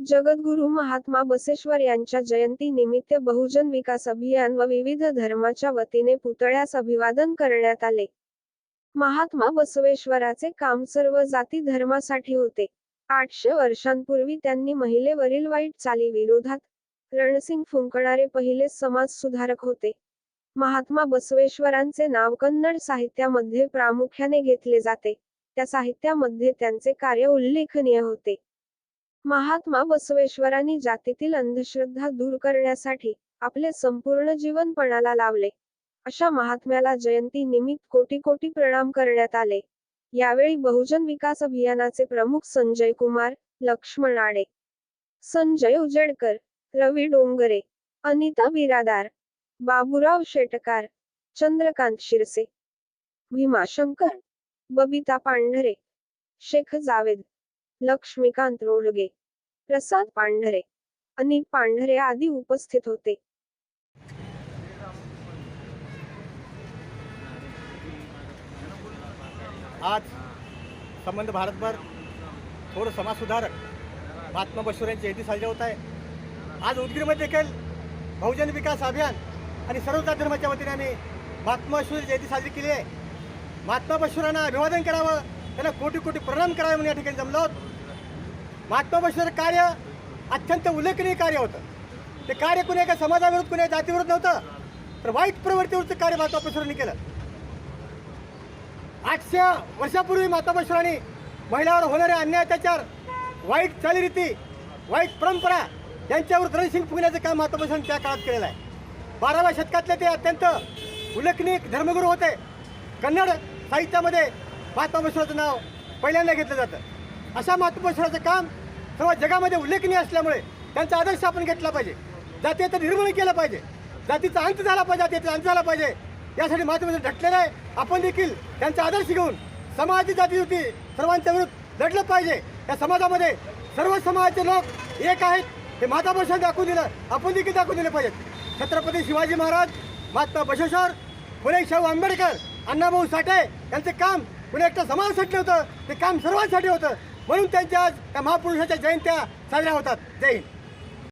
जगद्गुरु महात्मा बसेश्वर यांच्या जयंती निमित्त बहुजन विकास अभियान व विविध धर्माच्या वतीने पुतळ्यास अभिवादन करण्यात आले. महात्मा बसवेश्वराचे काम सर्व जाती धर्मासाठी होते. आठशे वर्षांपूर्वी त्यांनी महिलेवरील वाईट चाली विरोधात रणसिंग फुंकणारे पहिले समाज सुधारक होते. महात्मा बसवेश्वरांचे नाव कन्नड साहित्यामध्ये प्रामुख्याने घेतले जाते. त्या साहित्यामध्ये त्यांचे कार्य उल्लेखनीय होते. महात्मा बसवेश्वरांनी जातीतील अंधश्रद्धा दूर करण्यासाठी आपले संपूर्ण जीवन पणाला लावले. अशा महात्म्याला जयंती निमित्त कोटी कोटी प्रणाम करण्यात आले. यावेळी बहुजन विकास अभियानाचे प्रमुख संजय कुमार लक्ष्मण आडे संजय उजेडकर रवी डोंगरे अनिता बिरादार बाबुराव शेटकार चंद्रकांत शिरसे भीमाशंकर बबिता पांढरे शेख जावेद लक्ष्मीकांत रोडगे प्रसाद पांढरे अनिल पांढरे आदी उपस्थित होते. आज संबंध भारतभर थोडं समाजसुधारक महात्मा बसवेश्वर यांची जयंती साजरी होत आहे. आज उदगीरमध्ये देखील बहुजन विकास अभियान आणि सर्व जात धर्माच्या वतीने आम्ही महात्मा बसवेश्वर जयंती साजरी केली आहे. महात्मा बसुरांना अभिवादन करावं त्यांना कोटी कोटी प्रणाम करावे म्हणून या ठिकाणी जमलो महात्मा बसवेचं कार्य अत्यंत उल्लेखनीय कार्य होतं. ते कार्य कुणी एका समाजाविरुद्ध कुणी जातीविरुद्ध नव्हतं तर वाईट प्रवृत्तीवरचं कार्य महात्मा बसवरांनी केलं. आठशे वर्षापूर्वी माताबश्वरांनी महिलावर होणारे अन्याय अत्याचार वाईट चालीरीती वाईट परंपरा यांच्यावर रणसिंग फुगण्याचं काम माताबश्वरांनी त्या काळात केलेलं आहे. बाराव्या शतकातले ते अत्यंत उल्लेखनीय धर्मगुरू होते. कन्नड साहित्यामध्ये महात्माबश्वराचं नाव पहिल्यांदा घेतलं जातं. अशा मातृभाषणाचं काम सर्व जगामध्ये उल्लेखनीय असल्यामुळे त्यांचा आदर्श आपण घेतला पाहिजे. जातीचं निर्मूलन केलं पाहिजे. जातीचा अंत झाला पाहिजे जातीचा अंत झाला पाहिजे. यासाठी महात्मा ढटलेलं आहे आपण देखील त्यांचा आदर्श घेऊन समाजाची जाती होती सर्वांच्या विरुद्ध लढलं पाहिजे. या समाजामध्ये सर्व समाजाचे लोक एक आहेत हे माता दाखवून दिलं आपण देखील दाखवून दिले पाहिजेत छत्रपती शिवाजी महाराज महात्मा बशेश्वर फुले शाहू आंबेडकर अण्णाभाऊ साठे यांचं काम पुणे एकटं समाजासाठी होतं ते काम सर्वांसाठी होतं. म्हणून त्यांच्या आज त्या महापुरुषाच्या जयंत्या साजऱ्या होतात. जय हिंद.